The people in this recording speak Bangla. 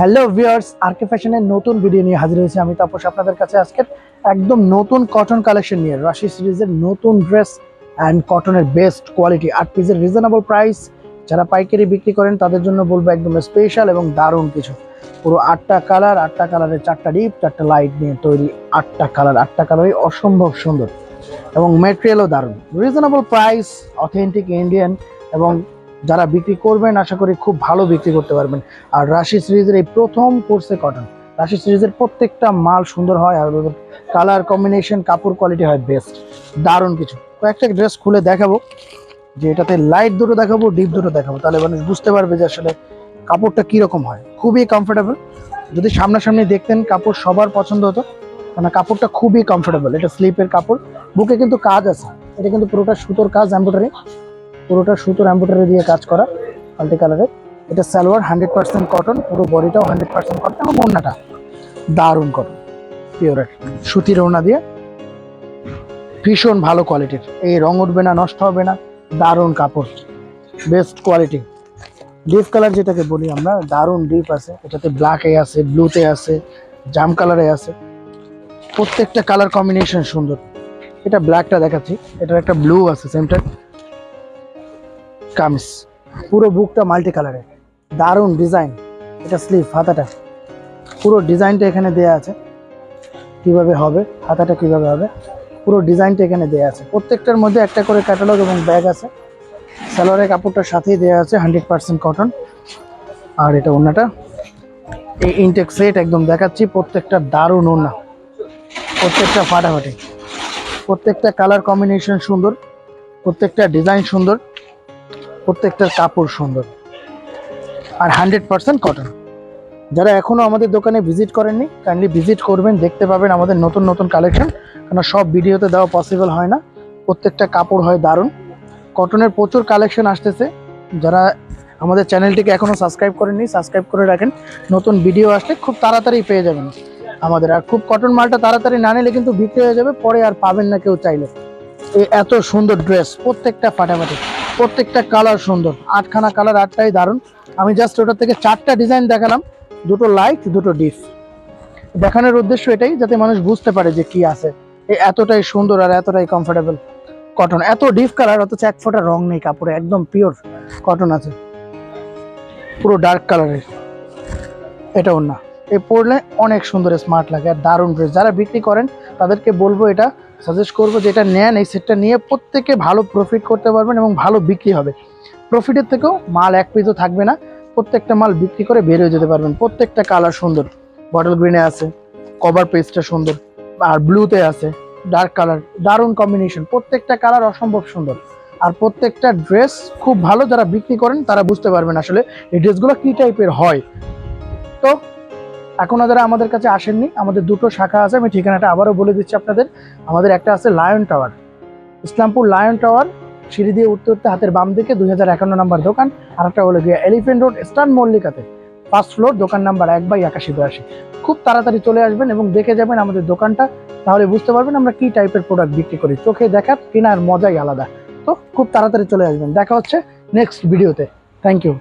হ্যালো ভিউয়ার্স, আরকে ফ্যাশনের নতুন ভিডিও নিয়ে হাজির হয়েছি আমি তাপস আপনাদের কাছে আজকে একদম নতুন কটন কালেকশন নিয়ে। রাশি সিরিজের নতুন ড্রেস অ্যান্ড কটনের বেস্ট কোয়ালিটি আট পিসের রিজনেবল প্রাইস যারা পাইকারি বিক্রি করেন, তাদের জন্য বলব একদম স্পেশাল এবং দারুণ কিছু। পুরো আটটা কালার আটটা কালারের চারটা ডিপ চারটা লাইট নিয়ে তৈরি আটটা কালার আটটা কালারই অসম্ভব সুন্দর এবং মেটেরিয়ালও দারুণ। রিজনেবল প্রাইস অথেন্টিক ইন্ডিয়ান এবং যারা বিক্রি করবেন, আশা করি খুব ভালো বিক্রি করতে পারবেন। আর রাশি সিরিজের এই প্রথম কোর্সে কটন রাশি সিরিজের প্রত্যেকটা মাল সুন্দর হয় আর কালার কম্বিনেশন কাপড় কোয়ালিটি হয় বেস্ট দারুণ কিছু। কয়েকটা ড্রেস খুলে দেখাবো। যে এটাতে লাইট দুটো দেখাবো ডিপ দুটো দেখাবো। তাহলে মানুষ বুঝতে পারবে যে আসলে কাপড়টা কীরকম হয়। খুবই কমফোর্টেবল যদি সামনাসামনি দেখতেন কাপড় সবার পছন্দ হতো কারণ কাপড়টা খুবই কমফোর্টেবল এটা স্লিপের কাপড়। বুকে কিন্তু কাজ আছে। এটা কিন্তু পুরোটা সুতোর কাজ এম্ব্রয়ডারি পুরোটা সুতোর এম্ব্রয়ডারি দিয়ে কাজ করা মাল্টি কালারের এটা সালোয়ার হান্ড্রেড পার্সেন্ট কটন পুরো বডিটাও হান্ড্রেড পার্সেন্ট কটন এবং ওড়নাটা দারুণ কটন পিওরের সুতির ওড়না দিয়ে ভীষণ ভালো কোয়ালিটির এই রং উঠবে না, নষ্ট হবে না, দারুণ কাপড় বেস্ট কোয়ালিটি ডিপ কালার যেটাকে বলি আমরা, দারুণ ডিপ আছে। এটাতে ব্ল্যাকে আছে ব্লুতে আছে জাম কালারে আছে। প্রত্যেকটা কালার কম্বিনেশন সুন্দর। এটা ব্ল্যাকটা দেখাচ্ছি। এটার একটা ব্লু আছে সেমটার কামিজ। পুরো বুকটা মাল্টি কালারের। দারুণ ডিজাইন। এটা স্লিভ, হাতাটা। পুরো ডিজাইনটা এখানে দেয়া আছে। কীভাবে হবে, হাতাটা কীভাবে হবে। পুরো ডিজাইনটা এখানে দেয়া আছে। প্রত্যেকটার মধ্যে একটা করে ক্যাটালগ এবং ব্যাগ আছে। সালোয়ারের কাপড়টার সাথেই দেয়া আছে হান্ড্রেড পার্সেন্ট কটন আর এটা ওনাটা এই ইনটেক সেট একদম দেখাচ্ছি, প্রত্যেকটা দারুণ ওনা প্রত্যেকটা ফাটাফাটি। প্রত্যেকটা কালার কম্বিনেশন সুন্দর। প্রত্যেকটা ডিজাইন সুন্দর। প্রত্যেকটার কাপড় সুন্দর। আর হান্ড্রেড পার্সেন্ট কটন যারা এখনও আমাদের দোকানে ভিজিট করেননি কাইন্ডলি ভিজিট করবেন, দেখতে পাবেন আমাদের নতুন নতুন কালেকশন কারণ সব ভিডিওতে দেওয়া পসিবল হয় না। প্রত্যেকটা কাপড় হয় দারুণ। কটনের প্রচুর কালেকশন আসতেছে। যারা আমাদের চ্যানেলটিকে এখনও সাবস্ক্রাইব করেননি সাবস্ক্রাইব করে রাখেন। নতুন ভিডিও আসলে খুব তাড়াতাড়ি পেয়ে যাবেন আমাদের। আর খুব কটন মালটা তাড়াতাড়ি না নিলে কিন্তু বিক্রি হয়ে যাবে, পরে আর পাবেন না কেউ চাইলে। এত সুন্দর ড্রেস প্রত্যেকটা ফাটাফাটি। প্রত্যেকটা কালার সুন্দর। আটখানা কালার আটটাই দারুণ। আমি জাস্ট ওটা থেকে চারটা ডিজাইন দেখালাম। দুটো লাইট দুটো ডিপ দেখানোর উদ্দেশ্য এটাই, যাতে মানুষ বুঝতে পারে যে কি আছে। এতটাই সুন্দর আর এতটাই কমফোর্টেবল কটন এত ডিপ কালার অথচ এক ফোঁটা রং নেই কাপড়ে, একদম পিওর কটন আছে। পুরো ডার্ক কালারের এটাও না এ পরলে অনেক সুন্দর স্মার্ট লাগে আর দারুণ ড্রেস যারা বিক্রি করেন, তাদেরকে বলব এটা সাজেস্ট করব যে এটা নেন, এই সেটটা নিয়ে প্রত্যেকে ভালো প্রফিট করতে পারবেন এবং ভালো বিক্রি হবে। প্রফিটের থেকেও মাল এক পিসও থাকবে না, প্রত্যেকটা মাল বিক্রি করে বের হয়ে যেতে পারবেন। প্রত্যেকটা কালার সুন্দর। বটল গ্রিনে আছে কভার পেজটা সুন্দর, আর ব্লুতে আছে ডার্ক কালার দারুণ কম্বিনেশন প্রত্যেকটা কালার অসম্ভব সুন্দর। আর প্রত্যেকটা ড্রেস খুব ভালো যারা বিক্রি করেন, তারা বুঝতে পারবেন আসলে এই ড্রেসগুলো কী টাইপের হয়। তো এখনও যারা আমাদের কাছে আসেননি, আমাদের দুটো শাখা আছে, আমি ঠিকানাটা আবারও বলে দিচ্ছি আপনাদের। আমাদের একটা আছে lion tower. Islampur lion tower, সিঁড়ি দিয়ে উঠতে উঠতে হাতের বাম দিকে দুই হাজার একান্ন নাম্বার দোকান আর একটা হলো গিয়ে এলিফেন্ট রোড, স্টান মল্লিকাতে। ফার্স্ট ফ্লোর, দোকান নাম্বার এক বাই একাশি বিরাশি। খুব তাড়াতাড়ি চলে আসবেন এবং দেখে যাবেন আমাদের দোকানটা, তাহলে বুঝতে পারবেন আমরা কি টাইপের প্রোডাক্ট বিক্রি করি। চোখে দেখার, কেনার মজাই আলাদা। তো খুব তাড়াতাড়ি চলে আসবেন। দেখা হচ্ছে নেক্সট ভিডিওতে থ্যাংক ইউ